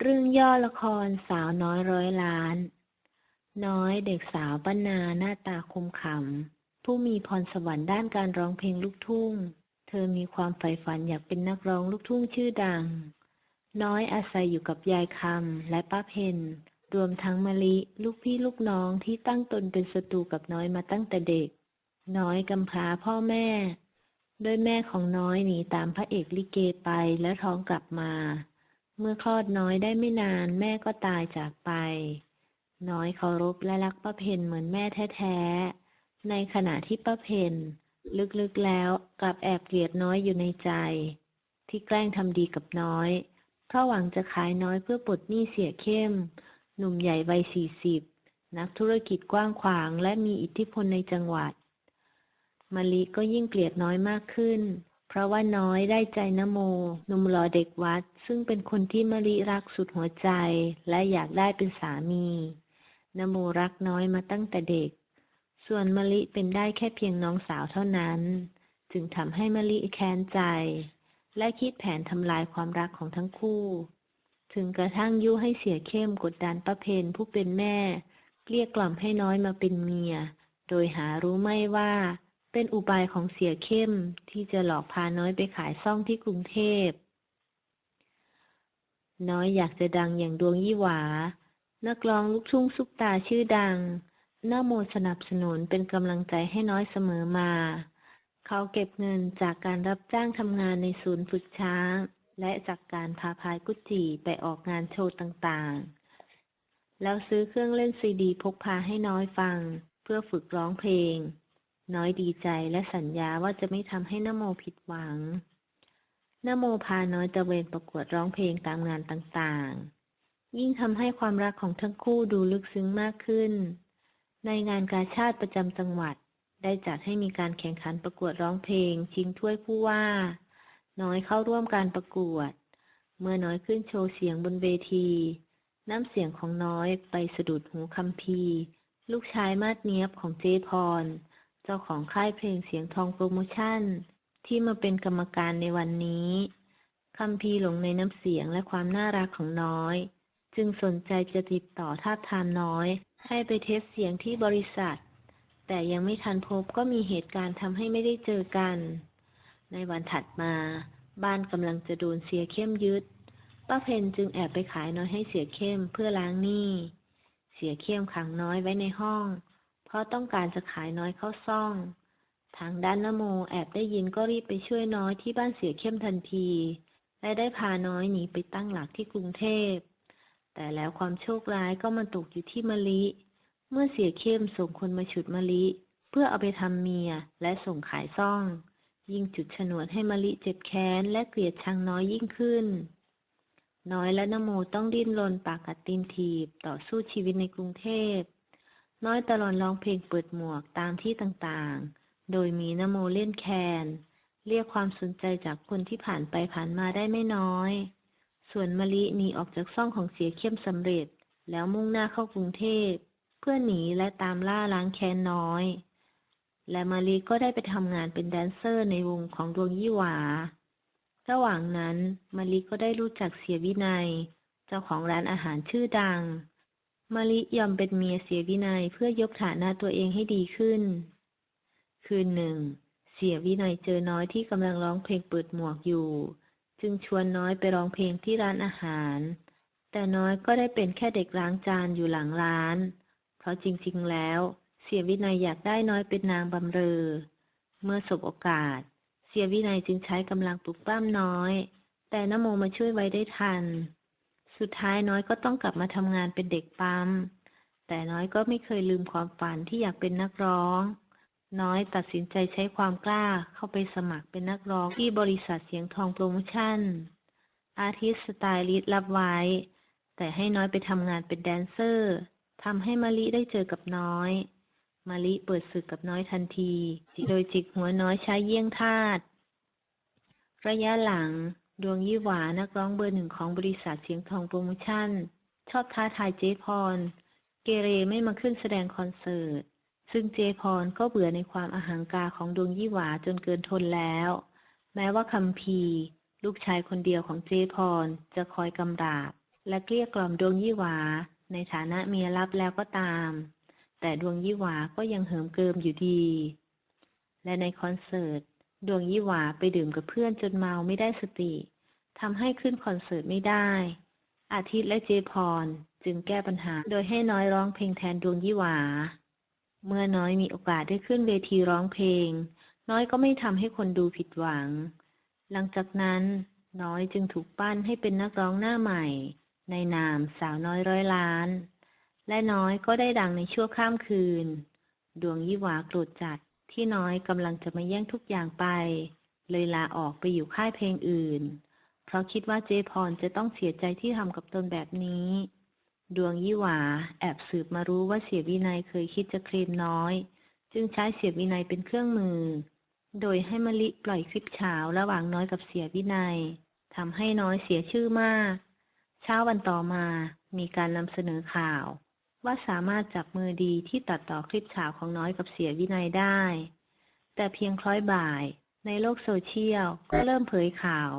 เรื่องย่อละครสาวน้อยร้อยล้าน น้อยเด็กสาวป้านาหน้าตาคมขำ ผู้มีพรสวรรค์ด้านการร้องเพลงลูกทุ่ง เธอมีความใฝ่ฝันอยากเป็นนักร้องลูกทุ่งชื่อดัง น้อยอาศัยอยู่กับยายคำและป้าเพนรวมทั้งมะลิ ลูกพี่ลูกน้องที่ตั้งตนเป็นศัตรูกับน้อยมาตั้งแต่เด็ก น้อยกำพร้าพ่อแม่ โดยแม่ของน้อยหนีตามพระเอกลิเกไปและท้องกลับมา เมื่อคลอดน้อยได้ไม่นานแม่ก็ตายจากไป น้อยเคารพและรักป้าเพนเหมือนแม่แท้ๆ ในขณะที่ป้าเพนลึกๆแล้วกลับแอบเกลียดน้อยอยู่ในใจ ที่แกล้งทำดีกับน้อย เพราะหวังจะขายน้อยเพื่อปลดหนี้เสียเข้ม หนุ่มใหญ่วัยสี่สิบนักธุรกิจกว้างขวางและมีอิทธิพลในจังหวัดมะลิก็ยิ่งเกลียดน้อยมากขึ้น เพราะว่าน้อยได้ใจนโมหนุ่มหล่อเด็กวัด ซึ่งเป็นคนที่มะลิรักสุดหัวใจ และอยากได้เป็นสามีนโมรักน้อยมาตั้งแต่เด็ก ส่วนมะลิเป็นได้แค่เพียงน้องสาวเท่านั้น จึงทำให้มะลิแค้นใจ และคิดแผนทำลายความรักของทั้งคู่ ถึงกระทั่งยุให้เสียเข้มกดดันป้าเพนผู้เป็นแม่ เกลี้ยกล่อมให้น้อยมาเป็นเมีย โดยหารู้ไม่ว่า เป็นอุบายของเสียเข้มที่จะหลอกพาน้อยไปขายซ่องที่กรุงเทพ น้อยอยากจะดังอย่างดวงยี่หวา นักร้องลูกทุ่งซุปตาชื่อดังน้าโมสนับสนุนเป็นกำลังใจให้น้อยเสมอมา เขาเก็บเงินจากการรับจ้างทำงานในศูนย์ฝึกช้าง และจากการพาพายกุจิไปออกงานโชว์ต่างๆ แล้วซื้อเครื่องเล่นซีดีพกพาให้น้อยฟัง เพื่อฝึกร้องเพลง น้อยดีใจและสัญญาว่าจะไม่ทำให้นโมผิดหวังนโมพาน้อยตะเวนประกวดร้องเพลงตามงานต่างๆ ยิ่งทำให้ความรักของทั้งคู่ดูลึกซึ้งมากขึ้น ในงานกาชาติประจำจังหวัด ได้จัดให้มีการแข่งขันประกวดร้องเพลง ชิงถ้วยผู้ว่า น้อยเข้าร่วมการประกวด เมื่อน้อยขึ้นโชว์เสียงบนเวที น้ำเสียงของน้อยไปสะดุดหูคำพีลูกชายมาดเนียบของเจพร เจ้าของค่ายเพลงเสียงทองโปรโมชั่น ที่มาเป็นกรรมการในวันนี้คำพีหลงในน้ำเสียงและความน่ารักของน้อย จึงสนใจจะติดต่อทาบทามน้อย ให้ไปเทสเสียงที่บริษัท แต่ยังไม่ทันพบก็มีเหตุการณ์ทำให้ไม่ได้เจอกัน ในวันถัดมา บ้านกำลังจะโดนเสียเข้มยึดป้าเพนจึงแอบไปขายน้อยให้เสียเข้มเพื่อล้างหนี้ เสียเข้มขังน้อยไว้ในห้อง ราะต้องการจะขายน้อยเข้าซ่อง ทางด้านนโมแอบได้ยินก็รีบไปช่วยน้อยที่บ้านเสียเข้มทันที และได้พาน้อยหนีไปตั้งหลักที่กรุงเทพ แต่แล้วความโชคร้ายก็มาตกอยู่ที่มะลิ เมื่อเสียเข้มส่งคนมาฉุดมะลิ เพื่อเอาไปทำเมียและส่งขายซ่อง ยิ่งจุดฉนวนให้มะลิเจ็บแค้นและเกลียดชังน้อยยิ่งขึ้น น้อยและนโมต้องดิ้นรนปากกัดตีนถีบต่อสู้ชีวิตในกรุงเทพ น้อยตลอดร้องเพลงเปิดหมวกตามที่ต่างๆ โดยมีนโมเล่นแคน เรียกความสนใจจากคนที่ผ่านไปผ่านมาได้ไม่น้อย ส่วนมะลิหนีออกจากซ่องของเสียเข้มสำเร็จ แล้วมุ่งหน้าเข้ากรุงเทพ เพื่อหนีและตามล่าล้างแค้นน้อย และมารีก็ได้ไปทำงานเป็นแดนเซอร์ในวงของดวงยี่หวา ระหว่างนั้นมารีก็ได้รู้จักเสียวินัย เจ้าของร้านอาหารชื่อดัง มารียอมเป็นเมียเสียวินัยเพื่อยกฐานะตัวเองให้ดีขึ้น คืนหนึ่ง เสียวินัยเจอน้อยที่กำลังร้องเพลงเปิดหมวกอยู่ จึงชวนน้อยไปร้องเพลงที่ร้านอาหาร แต่น้อยก็ได้เป็นแค่เด็กล้างจานอยู่หลังร้าน เพราะจริงๆแล้ว เสียวินัยอยากได้น้อยเป็นนางบำเรอ เมื่อสบโอกาส เสียวินัยจึงใช้กำลังปลุกปล้ำน้อย แต่นโมมาช่วยไว้ได้ทัน สุดท้ายน้อยก็ต้องกลับมาทำงานเป็นเด็กปั๊ม แต่น้อยก็ไม่เคยลืมความฝันที่อยากเป็นนักร้อง น้อยตัดสินใจใช้ความกล้าเข้าไปสมัครเป็นนักร้องที่บริษัทเสียงทองโปรโมชั่น อาทิตย์สไตลิสต์รับไว้ แต่ให้น้อยไปทำงานเป็นแดนเซอร์ทำให้มะลิได้เจอกับน้อยมะลิเปิดศึกกับน้อยทันที โดยจิกหัวน้อยใช้เยี่ยงทาสระยะหลัง ดวงยี่หวานักร้องเบอร์หนึ่งของบริษัทเสียงทองโปรโมชั่น ชอบท้าทายเจพร เกเรไม่มาขึ้นแสดงคอนเสิร์ต ซึ่งเจพรก็เบื่อในความอาหังกาของดวงยี่หวาจนเกินทนแล้ว แม้ว่าคำพีลูกชายคนเดียวของเจพร จะคอยกำราบ และเกลี้ยกล่อมดวงยี่หวา ในฐานะเมียรับแล้วก็ตาม แต่ดวงยี่หวาก็ยังเหิมเกิมอยู่ดี และในคอนเสิร์ต ดวงยี่หวาไปดื่มกับเพื่อนจนเมาไม่ได้สติทำให้ขึ้นคอนเสิร์ตไม่ได้ อาทิตย์และเจพรจึงแก้ปัญหา โดยให้น้อยร้องเพลงแทนดวงยี่หวา เมื่อน้อยมีโอกาสได้ขึ้นเวทีร้องเพลง น้อยก็ไม่ทำให้คนดูผิดหวัง หลังจากนั้น น้อยจึงถูกปั้นให้เป็นนักร้องหน้าใหม่ ในนามสาวน้อยร้อยล้าน และน้อยก็ได้ดังในชั่วข้ามคืน ดวงยี่หวาโกรธจัด ที่น้อยกำลังจะมาแย่งทุกอย่างไป เลยลาออกไปอยู่ค่ายเพลงอื่น เพราะคิดว่าเจพรจะต้องเสียใจที่ทำกับตนแบบนี้ ดวงยี่หวา แอบสืบมารู้ว่าเสียวินัยเคยคิดจะเคลมน้อย จึงใช้เสียวินัยเป็นเครื่องมือ โดยให้มะลิปล่อยคลิปเช้าระหว่างน้อยกับเสียวินัยทำให้น้อยเสียชื่อมาก เช้าวันต่อมามีการนำเสนอข่าว ว่าสามารถจับมือดีที่ตัดต่อคลิปเช้าของน้อยกับเสียวินัยได้ แต่เพียงคล้อยบ่าย ในโลกโซเชียลก็เริ่มเผยข่าว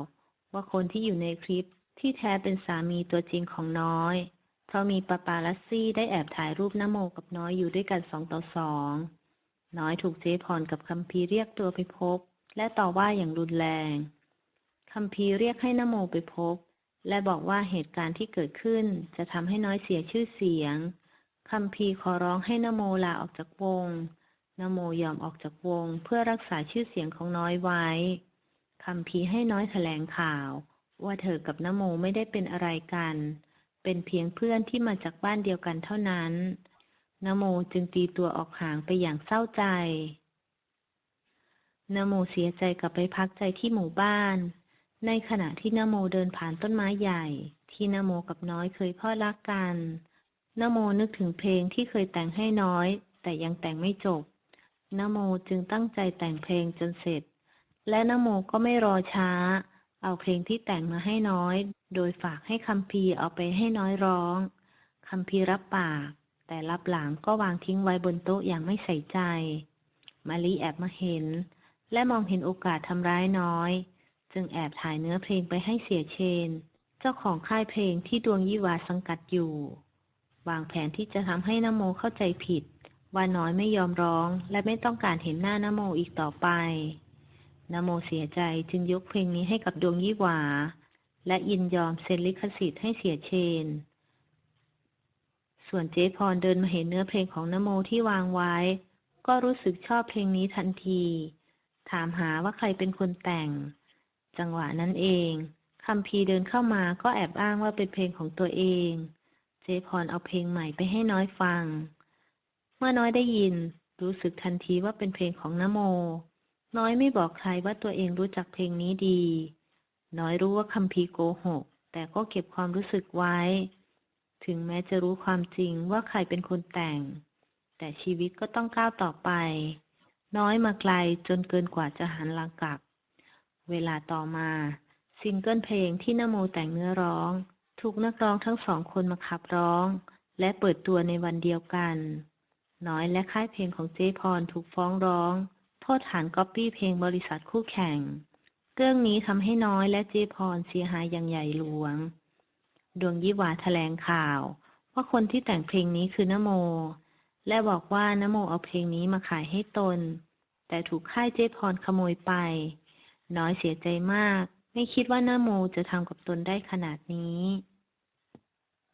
ว่าคนที่อยู่ในคลิปที่แท้เป็นสามีตัวจริงของน้อย เพราะมีปาปาลัสซี่ได้แอบถ่ายรูปน้ำโมกับน้อยอยู่ด้วยกันสองต่อสองน้อยถูกเจ๊พรกับคัมพีเรียกตัวไปพบ และต่อว่าอย่างรุนแรงคัมพีเรียกให้นโมไปพบ และบอกว่าเหตุการณ์ที่เกิดขึ้นจะทำให้น้อยเสียชื่อเสียง คัมพีขอร้องให้นโมลาออกจากวง นโมยอมออกจากวง เพื่อรักษาชื่อเสียงของน้อยไว้คัมพีให้น้อยแถลงข่าว ว่าเธอกับนโมไม่ได้เป็นอะไรกัน เป็นเพียงเพื่อนที่มาจากบ้านเดียวกันเท่านั้น นโมจึงตีตัวออกห่างไปอย่างเศร้าใจ นโมเสียใจกลับไปพักใจที่หมู่บ้าน ในขณะที่นโมเดินผ่านต้นไม้ใหญ่ ที่นโมกับน้อยเคยพ่อรักกัน นโมนึกถึงเพลงที่เคยแต่งให้น้อย แต่ยังแต่งไม่จบนโมจึงตั้งใจแต่งเพลงจนเสร็จ และนโมก็ไม่รอช้า เอาเพลงที่แต่งมาให้น้อย โดยฝากให้คัมพีเอาไปให้น้อยร้องคัมพีรับปาก แต่รับหลังก็วางทิ้งไว้บนโต๊ะอย่างไม่ใส่ใจ มาลีแอบมาเห็น และมองเห็นโอกาสทำร้ายน้อย จึงแอบถ่ายเนื้อเพลงไปให้เสียเชน เจ้าของค่ายเพลงที่ดวงยี่วาสังกัดอยู่ วางแผนที่จะทำให้นโมเข้าใจผิด ว่าน้อยไม่ยอมร้อง และไม่ต้องการเห็นหน้านโมอีกต่อไปนโมเสียใจจึงยกเพลงนี้ให้กับดวงยี่หวา และยินยอมเซ็นลิขสิทธิ์ให้เสียเชน ส่วนเจ๊พรเดินมาเห็นเนื้อเพลงของนโมที่วางไว้ ก็รู้สึกชอบเพลงนี้ทันที ถามหาว่าใครเป็นคนแต่ง จังหวะนั้นเองคัมพีเดินเข้ามาก็แอบอ้างว่าเป็นเพลงของตัวเอง เจพรเอาเพลงใหม่ไปให้น้อยฟัง เมื่อน้อยได้ยิน รู้สึกทันทีว่าเป็นเพลงของนโม น้อยไม่บอกใครว่าตัวเองรู้จักเพลงนี้ดี น้อยรู้ว่าคัมพีโกหก แต่ก็เก็บความรู้สึกไว้ ถึงแม้จะรู้ความจริงว่าใครเป็นคนแต่ง แต่ชีวิตก็ต้องก้าวต่อไป น้อยมาไกลจนเกินกว่าจะหันหลังกลับ เวลาต่อมาซิงเกิลเพลงที่นโมแต่งเนื้อร้อง ถูกนักร้องทั้งสองคนมาขับร้อง และเปิดตัวในวันเดียวกัน น้อยและค่ายเพลงของเจพรถูกฟ้องร้องโทษฐานก๊อปปี้เพลงบริษัทคู่แข่ง เรื่องนี้ทำให้น้อยและเจพรเสียหายอย่างใหญ่หลวง ดวงยี่หวาแถลงข่าว ว่าคนที่แต่งเพลงนี้คือนโม และบอกว่านโมเอาเพลงนี้มาขายให้ตน แต่ถูกค่ายเจพรขโมยไป น้อยเสียใจมาก ไม่คิดว่านโมจะทำกับตนได้ขนาดนี้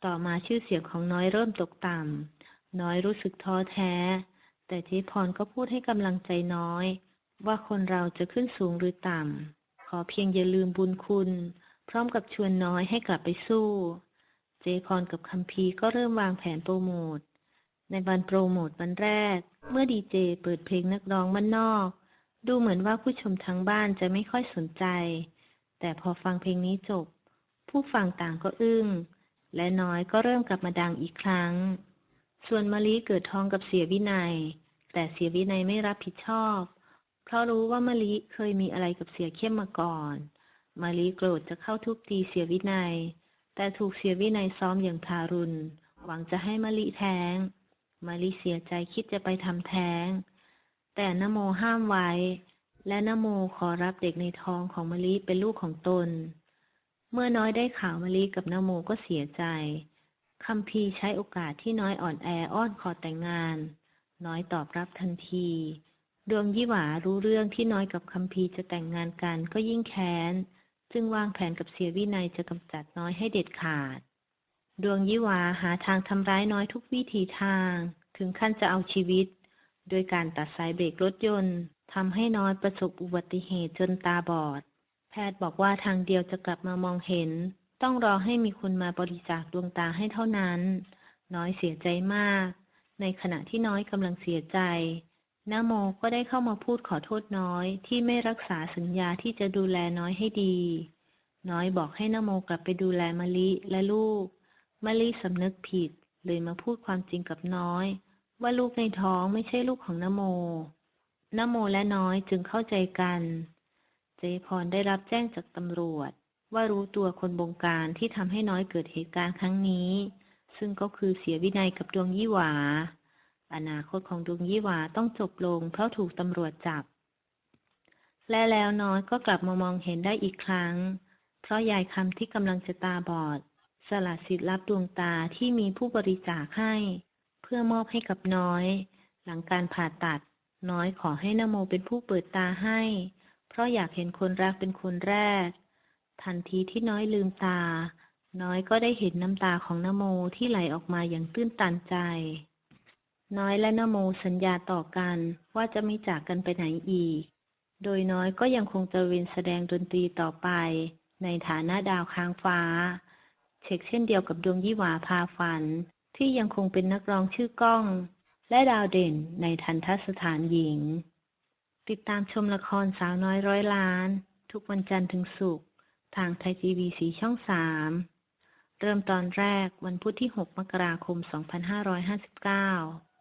ต่อมาชื่อเสียงของน้อยเริ่มตกต่ำน้อยรู้สึกท้อแท้ แต่เจพรก็พูดให้กำลังใจน้อย ว่าคนเราจะขึ้นสูงหรือต่ำขอเพียงอย่าลืมบุญคุณ พร้อมกับชวนน้อยให้กลับไปสู้ เจพรกับคัมพีร์ก็เริ่มวางแผนโปรโมทในวันโปรโมทวันแรก เมื่อดีเจเปิดเพลงนักร้องบ้านนอก ดูเหมือนว่าผู้ชมทางบ้านจะไม่ค่อยสนใจ แต่พอฟังเพลงนี้จบ ผู้ฟังต่างก็อึ้ง และน้อยก็เริ่มกลับมาดังอีกครั้ง ส่วนมาลีเกิดท้องกับเสียวินัย แต่เสียวินัยไม่รับผิดชอบ เพราะรู้ว่ามะลิเคยมีอะไรกับเสียเข้มมาก่อน มาลีโกรธจะเข้าทุบตีเสียวินัย แต่ถูกเสียวินัยซ้อมอย่างทารุณ หวังจะให้มะลิแท้ง มาลีเสียใจคิดจะไปทำแท้ง แต่นโมห้ามไว้ และนโมขอรับเด็กในท้องของมะลิเป็นลูกของตน เมื่อน้อยได้ข่าวมะลิกับนโมก็เสียใจคัมพีใช้โอกาสที่น้อยอ่อนแออ้อนขอแต่งงาน น้อยตอบรับทันที ดวงยี่หวารู้เรื่องที่น้อยกับคัมพีจะแต่งงานกันก็ยิ่งแค้น จึงวางแผนกับเสียวินัยจะกำจัดน้อยให้เด็ดขาด ดวงยี่หวาหาทางทำร้ายน้อยทุกวิถีทาง ถึงขั้นจะเอาชีวิต โดยการตัดสายเบรกรถยนต์ ทำให้น้อยประสบอุบัติเหตุจนตาบอด แพทย์บอกว่าทางเดียวจะกลับมามองเห็น ต้องรอให้มีคนมาบริจาคดวงตาให้เท่านั้น น้อยเสียใจมาก ในขณะที่น้อยกำลังเสียใจนาโมก็ได้เข้ามาพูดขอโทษน้อย ที่ไม่รักษาสัญญาที่จะดูแลน้อยให้ดี น้อยบอกให้นโมกลับไปดูแลมะลิและลูกมะลิสำนึกผิด เลยมาพูดความจริงกับน้อย ว่าลูกในท้องไม่ใช่ลูกของนโม นโมและน้อยจึงเข้าใจกัน เจพรได้รับแจ้งจากตำรวจ ว่ารู้ตัวคนบงการที่ทำให้น้อยเกิดเหตุการณ์ครั้งนี้ ซึ่งก็คือเสียวินัยกับดวงยี่หวา อนาคตของดวงยี่หวาต้องจบลงเพราะถูกตำรวจจับ และแล้วน้อยก็กลับมามองเห็นได้อีกครั้ง เพราะยายคำที่กำลังจะตาบอด สละสิทธิ์รับดวงตาที่มีผู้บริจาคให้ เพื่อมอบให้กับน้อย หลังการผ่าตัด น้อยขอให้นโมเป็นผู้เปิดตาให้ เพราะอยากเห็นคนรักเป็นคนแรก ทันทีที่น้อยลืมตา น้อยก็ได้เห็นน้ำตาของนโมที่ไหลออกมาอย่างตื้นตันใจ น้อยและนโมสัญญาต่อกันว่าจะไม่จากกันไปไหนอีก โดยน้อยก็ยังคงตระเวนแสดงดนตรีต่อไป ในฐานะดาวค้างฟ้า เช็คเช่นเดียวกับดวงยี่หวาพาฝัน ที่ยังคงเป็นนักร้องชื่อก้อง และดาวเด่นในทันทสถานหญิง ติดตามชมละครสาวน้อยร้อยล้าน ทุกวันจันทร์ถึงศุกร์ทางไทยทีวีสีช่อง 3 เริ่มตอนแรกวันพุธที่ 6 มกราคม 2559